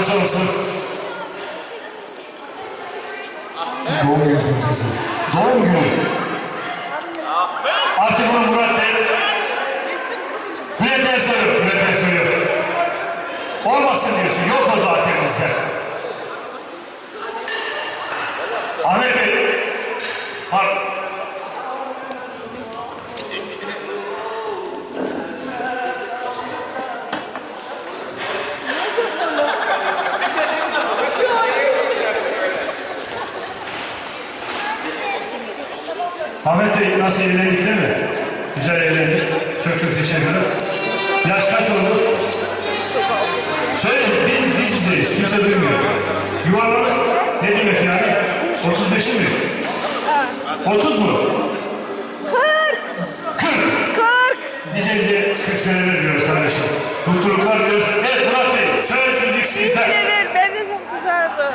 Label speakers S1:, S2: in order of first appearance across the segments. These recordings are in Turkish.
S1: parçası olsun. Doğum günü parçası. Doğum günü. Artık bunu Murat Bey Bülent Ersoy, Bülent Ersoy. Olmasın diyorsun, yok o zaten bizde. Ahmet Bey, pardon. Bey nasıl eğlendik değil mi? Güzel eğlendik. Çok çok teşekkürler. Yaş kaç oldu? Söyle, biz, biz bizeyiz. Kimse duymuyor. Yuvarlamak ne demek yani? 35'i mi? 30 mu? 40. 40. Nice nice 40 seneler diyoruz kardeşim. Mutluluklar diyoruz. Evet Murat Bey, söz müzik sizden.
S2: Evet, ben de çok güzeldi.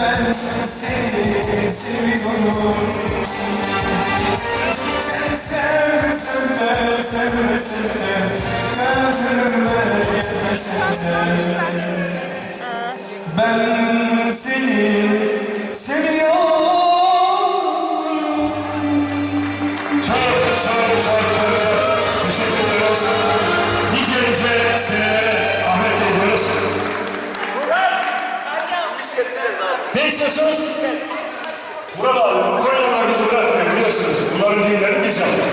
S3: Ben seni seviyorum. Sen sevmesen de sevmesen de
S2: Gözlerime yetmesen de Ben seni seviyorum
S1: istiyorsunuz? Buralar, Konyalılar bizi bırakmıyor biliyorsunuz. Bunların düğünlerini biz yaptık.